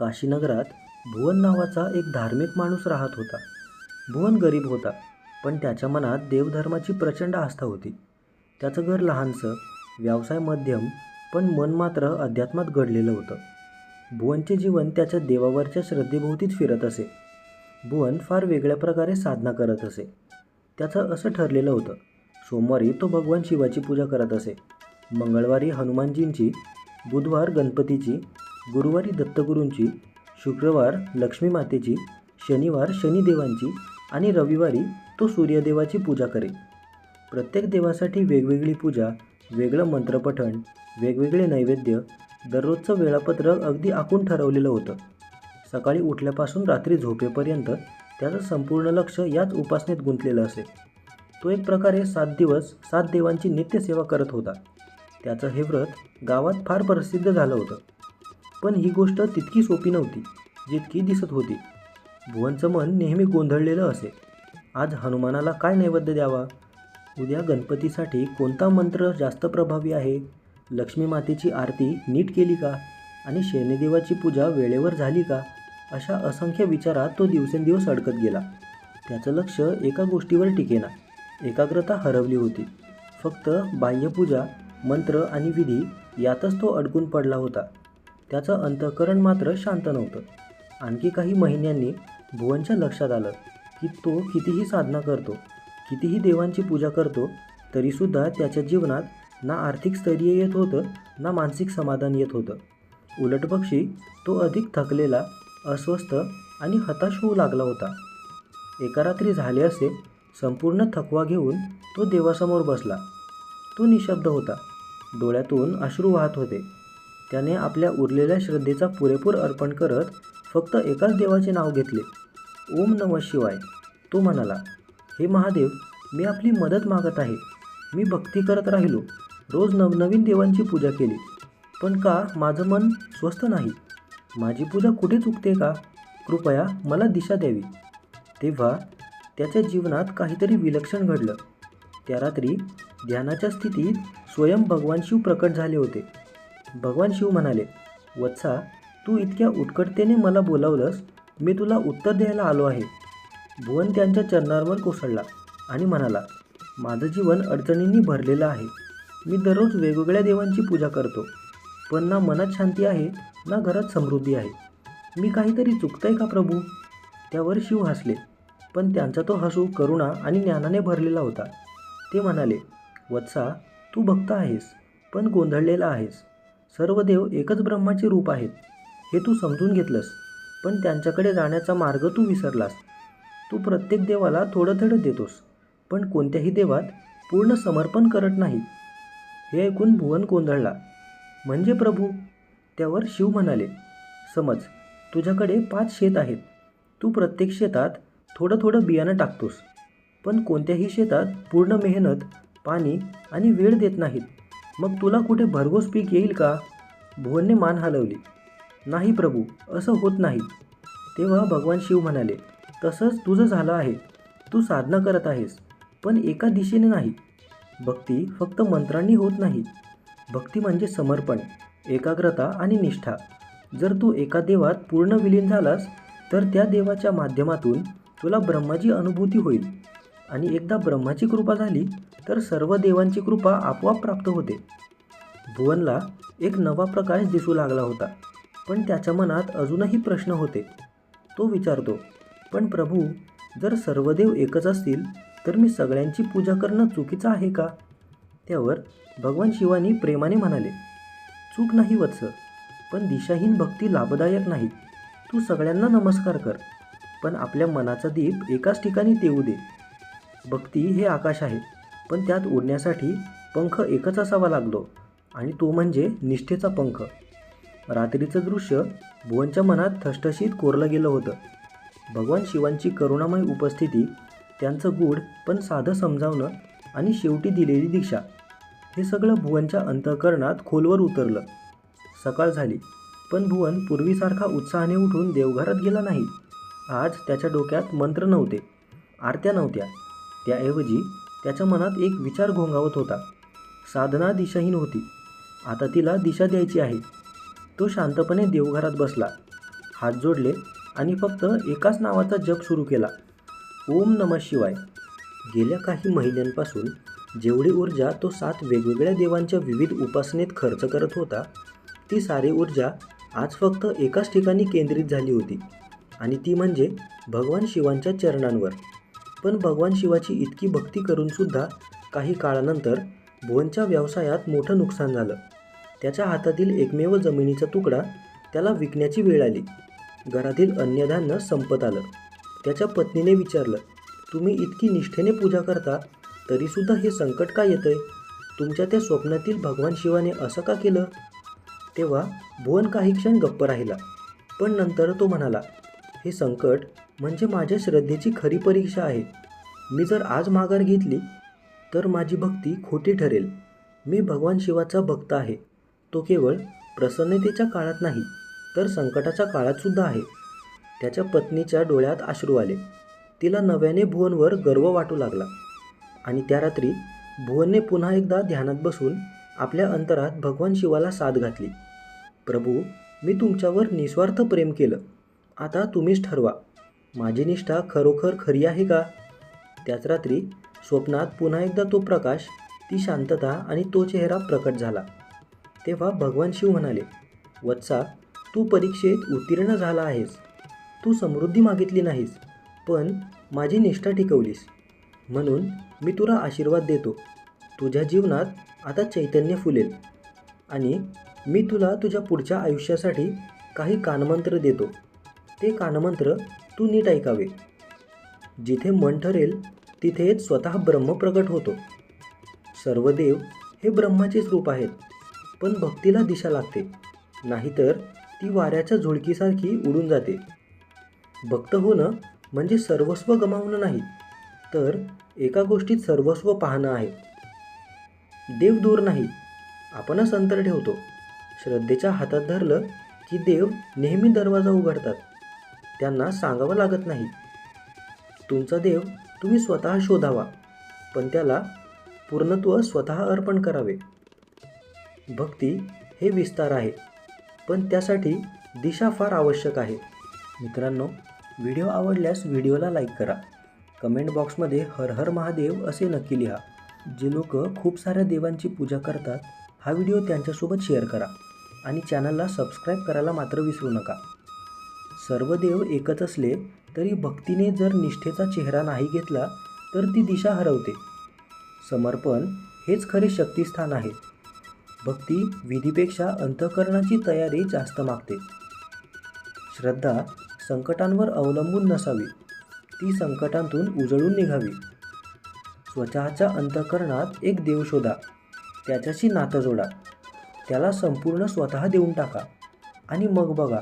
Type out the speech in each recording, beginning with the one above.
काशीनगरात भुवन नावाचा एक धार्मिक माणूस राहत होता. भुवन गरीब होता पण त्याच्या मनात देवधर्माची प्रचंड आस्था होती. त्याचं घर लहानसं व्यवसाय मध्यम पण मन मात्र अध्यात्मात घडलेलं होतं. भुवनचे जीवन त्याच्या देवावरच्या श्रद्धेभोवतीच फिरत असे. भुवन फार वेगळ्या प्रकारे साधना करत असे. त्याचं असं ठरलेलं होतं सोमवारी तो भगवान शिवाची पूजा करत असे. मंगळवारी हनुमानजींची बुधवार गणपतीची गुरुवारी दत्तगुरूंची शुक्रवार लक्ष्मी मातेची शनिवार शनिदेवांची आणि रविवारी तो सूर्यदेवाची पूजा करे प्रत्येक देवासाठी वेगवेगळी पूजा वेगळं मंत्रपठण वेगवेगळे नैवेद्य दररोजचं वेळापत्रक अगदी आखून ठरवलेलं होतं. सकाळी उठल्यापासून रात्री झोपेपर्यंत त्याचं संपूर्ण लक्ष याच उपासनेत गुंतलेलं असेल तो एक प्रकारे सात दिवस सात देवांची नित्यसेवा करत होता. त्याचं हे व्रत गावात फार प्रसिद्ध झालं होतं. पण ही गोष्ट तितकी सोपी नव्हती जितकी दिसत होती. भुवनचं मन नेहमी गोंधळलेलं असे. आज हनुमानाला काय नैवेद्य द्यावा? उद्या गणपतीसाठी कोणता मंत्र जास्त प्रभावी आहे? लक्ष्मी मातेची आरती नीट केली का? आणि शनिदेवाची पूजा वेळेवर झाली का? अशा असंख्य विचारात तो दिवसेंदिवस अडकत गेला. त्याचं लक्ष एका गोष्टीवर टिकेना. एकाग्रता हरवली होती. फक्त बाह्यपूजा मंत्र आणि विधी यातच तो अडकून पडला होता. त्याचं अंतःकरण मात्र शांत नव्हतं. आणखी काही महिन्यांनी भुवनच्या लक्षात आलं की तो कितीही साधना करतो कितीही देवांची पूजा करतो तरीसुद्धा त्याच्या जीवनात ना आर्थिक स्थैर्य येत होतं ना मानसिक समाधान येत होतं. उलट पक्षी तो अधिक थकलेला अस्वस्थ आणि हताश होऊ लागला होता. एका रात्री झाले असे संपूर्ण थकवा घेऊन तो देवासमोर बसला. तो निशब्द होता. डोळ्यातून अश्रू वाहत होते. त्याने आपल्या उरलेल्या श्रद्धेचा पुरेपूर अर्पण करत फक्त एकाच देवाचे नाव घेतले. ओम नम शिवाय. तो म्हणाला हे महादेव मी आपली मदत मागत आहे. मी भक्ती करत राहिलो. रोज नवनवीन देवांची पूजा केली. पण का माझं मन स्वस्थ नाही? माझी पूजा कुठे चुकते का? कृपया मला दिशा द्यावी. तेव्हा त्याच्या जीवनात काहीतरी विलक्षण घडलं. त्या रात्री ध्यानाच्या स्थितीत स्वयं भगवान शिव प्रकट झाले होते. भगवान शिव म्हणाले वत्सा तू इतक्या उत्कटतेने मला बोलावलंस मी तुला उत्तर द्यायला आलो आहे. भुवन त्यांच्या चरणांवर कोसळला आणि म्हणाला माझं जीवन अडचणींनी भरलेलं आहे. मी दररोज वेगवेगळ्या देवांची पूजा करतो पण ना मनात शांती आहे ना घरात समृद्धी आहे. मी काहीतरी चुकतंय का प्रभू? त्यावर शिव हसले पण त्यांचा तो हसू करुणा आणि ज्ञानाने भरलेला होता. ते म्हणाले वत्सा तू भक्त आहेस पण गोंधळलेला आहेस. सर्व देव एकच ब्रह्माचे रूप आहेत हे तू समजून घेतलंस. पण त्यांच्याकडे जाण्याचा मार्ग तू विसरलास. तू प्रत्येक देवाला थोडं थोडं देतोस पण कोणत्याही देवात पूर्ण समर्पण करत नाही. हे ऐकून भुवन गोंधळला. म्हणजे प्रभू? त्यावर शिव म्हणाले समज तुझ्याकडे पाच शेत आहेत. तू प्रत्येक शेतात थोडं थोडं बियाणं टाकतोस. पण कोणत्याही शेतात पूर्ण मेहनत पाणी आणि वेळ देत नाहीत. मग तुला कुठे भरघोस पीक येईल का? भुवनने मान हलवली. नाही प्रभू असं होत नाही. तेव्हा भगवान शिव म्हणाले तसंच तुझं झालं आहे. तू साधना करत आहेस पण एका दिशेने नाही. भक्ती फक्त मंत्रांनी होत नाही. भक्ती म्हणजे समर्पण एकाग्रता आणि निष्ठा. जर तू एका देवात पूर्ण विलीन झालास तर त्या देवाच्या माध्यमातून तुला ब्रह्माची अनुभूती होईल. आणि एकदा ब्रह्माची कृपा झाली तर सर्व देवांची कृपा आपोआप प्राप्त होते. भुवनला एक नवा प्रकाश दिसू लागला होता पण त्याच्या मनात अजूनही प्रश्न होते. तो विचारतो पण प्रभू जर सर्व देव एकच असतील तर मी सगळ्यांची पूजा करणं चुकीचं आहे का? त्यावर भगवान शिवानी प्रेमाने म्हणाले चूक नाही वत्स पण दिशाहीन भक्ती लाभदायक नाही. तू सगळ्यांना नमस्कार कर पण आपल्या मनाचा दीप एकाच ठिकाणी देऊ दे. भक्ती हे आकाश आहे. पण त्यात उडण्यासाठी पंख एकच असावा लागलो आणि तो म्हणजे निष्ठेचा पंख. रात्रीचं दृश्य भुवनच्या मनात ठसठशीत कोरलं गेलं होतं. भगवान शिवांची करुणामय उपस्थिती त्यांचं गूढ पण साधं समजावणं आणि शेवटी दिलेली दीक्षा हे सगळं भुवनच्या अंतःकरणात खोलवर उतरलं. सकाळ झाली पण भुवन पूर्वीसारखा उत्साहाने उठून देवघरात गेला नाही. आज त्याच्या डोक्यात मंत्र नव्हते आरत्या नव्हत्या. त्याऐवजी त्याच्या मनात एक विचार घोंगावत होता. साधना दिशाहीन होती. आता तिला दिशा द्यायची आहे. तो शांतपणे देवघरात बसला. हात जोडले आणि फक्त एकाच नावाचा जप सुरू केला. ओम नम शिवाय. गेल्या काही महिन्यांपासून जेवढी ऊर्जा तो सात वेगवेगळ्या देवांच्या विविध उपासनेत खर्च करत होता ती सारी ऊर्जा आज फक्त एकाच ठिकाणी केंद्रित झाली होती. आणि ती म्हणजे भगवान शिवांच्या चरणांवर. पण भगवान शिवाची इतकी भक्ती करूनसुद्धा काही काळानंतर भुवनच्या व्यवसायात मोठं नुकसान झालं. त्याच्या हातातील एकमेव जमिनीचा तुकडा त्याला विकण्याची वेळ आली. घरातील अन्नधान्य संपत आलं. त्याच्या पत्नीने विचारलं तुम्ही इतकी निष्ठेने पूजा करता तरीसुद्धा हे संकट का येतंय? तुमच्या त्या स्वप्नातील भगवान शिवाने असं का केलं? तेव्हा भुवन काही क्षण गप्प राहिला पण नंतर तो म्हणाला हे संकट म्हणजे माझ्या श्रद्धेची खरी परीक्षा आहे. मी जर आज माघार घेतली तर माझी भक्ती खोटी ठरेल. मी भगवान शिवाचा भक्त आहे. तो केवळ प्रसन्नतेच्या काळात नाही तर संकटाच्या काळातसुद्धा आहे. त्याच्या पत्नीच्या डोळ्यात अश्रू आले. तिला नव्याने भुवनवर गर्व वाटू लागला. आणि त्या रात्री भुवनने पुन्हा एकदा ध्यानात बसून आपल्या अंतरात भगवान शिवाला साथ घातली. प्रभू मी तुमच्यावर निस्वार्थ प्रेम केलं. आता तुम्हीच ठरवा. माझी निष्ठा खरोखर खरी आहे का? त्याच रात्री स्वप्नात पुन्हा एकदा तो प्रकाश ती शांतता आणि तो चेहरा प्रकट झाला. तेव्हा भगवान शिव म्हणाले वत्सा तू परीक्षेत उत्तीर्ण झाला आहेस. तू समृद्धी मागितली नाहीस पण माझी निष्ठा टिकवलीस. म्हणून मी तुला आशीर्वाद देतो. तुझ्या जीवनात आता चैतन्य फुलेल आणि मी तुला तुझ्या पुढच्या आयुष्यासाठी काही कानमंत्र देतो. ते कानमंत्र तू नीट ऐकावे. जिथे मन ठरेल तिथेच स्वतः ब्रह्म प्रकट होतो. सर्व देव हे ब्रह्माचेच रूप आहेत पण भक्तीला दिशा लागते. नाहीतर ती वाऱ्याच्या झुळकीसारखी उडून जाते. भक्त होणं म्हणजे सर्वस्व गमावणं नाही तर एका गोष्टीत सर्वस्व पाहणं आहे. देव दूर नाही आपणच अंतर ठेवतो. श्रद्धेच्या हातात धरलं की देव नेहमी दरवाजा उघडतात. त्यांना सांगावं लागत नाही. तुमचा देव तुम्ही स्वतः शोधावा पण त्याला पूर्णत्व स्वतः अर्पण करावे. भक्ती हे विस्तार आहे पण त्यासाठी दिशा फार आवश्यक आहे. मित्रांनो व्हिडिओ आवडल्यास व्हिडिओला लाईक करा. कमेंट बॉक्समध्ये हर हर महादेव असे नक्की लिहा जे लोक खूप साऱ्या देवांची पूजा करतात. हा व्हिडिओ त्यांच्यासोबत शेअर करा आणि चॅनलला सबस्क्राईब करायला मात्र विसरू नका. सर्व देव एकच असले तरी भक्तीने जर निष्ठेचा चेहरा नाही घेतला तर ती दिशा हरवते. समर्पण हेच खरे शक्तिस्थान आहे. भक्ती विधीपेक्षा अंतःकरणाची तयारी जास्त मागते. श्रद्धा संकटांवर अवलंबून नसावी. ती संकटांतून उजळून निघावी. स्वतःच्या अंतःकरणात एक देव शोधा. त्याच्याशी नातं जोडा. त्याला संपूर्ण स्वतः देऊन टाका. आणि मग बघा.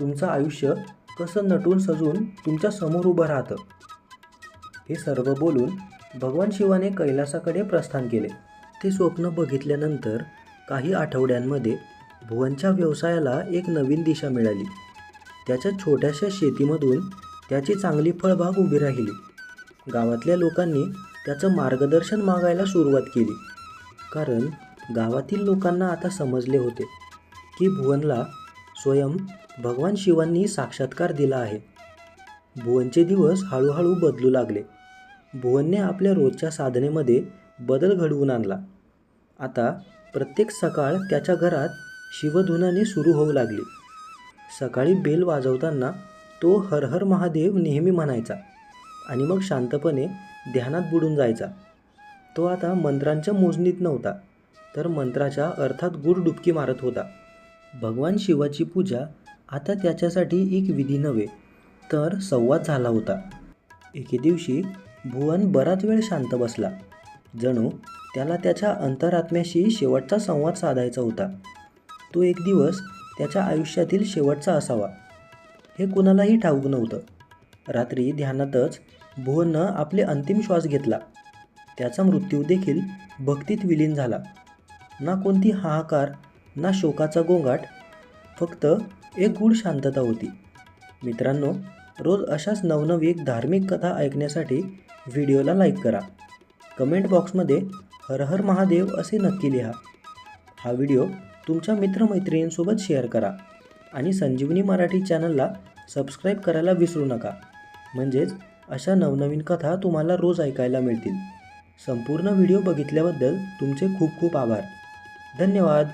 तुमचं आयुष्य कसं नटून सजून तुमच्यासमोर उभं राहतं? हे सर्व बोलून भगवान शिवाने कैलासाकडे प्रस्थान केले. ते स्वप्न बघितल्यानंतर काही आठवड्यांमध्ये भुवनच्या व्यवसायाला एक नवीन दिशा मिळाली. त्याच्या छोट्याशा शेतीमधून त्याची चांगली फळबाग उभी राहिली. गावातल्या लोकांनी त्याचं मार्गदर्शन मागायला सुरुवात केली. कारण गावातील लोकांना आता समजले होते की भुवनला स्वयं भगवान शिवांनी साक्षात्कार दिला आहे. भुवनचे दिवस हळूहळू बदलू लागले. भुवनने आपल्या रोजच्या साधनेमध्ये बदल घडवून आणला. आता प्रत्येक सकाळ त्याच्या घरात शिवधुनाने सुरू होऊ लागली. सकाळी बेल वाजवताना तो हर हर महादेव नेहमी म्हणायचा आणि मग शांतपणे ध्यानात बुडून जायचा. तो आता मंत्रांच्या मोजणीत नव्हता तर मंत्राच्या अर्थात गुड डुबकी मारत होता. भगवान शिवाची पूजा आता त्याच्यासाठी एक विधी नव्हे तर संवाद झाला होता. एके दिवशी भुवन बराच वेळ शांत बसला. जणू त्याला त्याच्या अंतरात्म्याशी शेवटचा संवाद साधायचा होता. तो एक दिवस त्याच्या आयुष्यातील शेवटचा असावा हे कुणालाही ठाऊक नव्हतं. रात्री ध्यानातच भुवननं आपले अंतिम श्वास घेतला. त्याचा मृत्यू देखील भक्तीत विलीन झाला. ना कोणती हाहाकार ना शोकाचा गोंगाट फक्त एक गूढ शांतता होती. मित्रांनो रोज अशाच नवनवीन धार्मिक कथा ऐकण्यासाठी व्हिडिओला लाईक करा. कमेंट बॉक्समध्ये हर हर महादेव असे नक्की लिहा. हा व्हिडिओ तुमच्या मित्रमैत्रिणींसोबत शेअर करा आणि संजीवनी मराठी चॅनलला सबस्क्राईब करायला विसरू नका. म्हणजेच अशा नवनवीन कथा तुम्हाला रोज ऐकायला मिळतील. संपूर्ण व्हिडिओ बघितल्याबद्दल तुमचे खूप खूप आभार. धन्यवाद!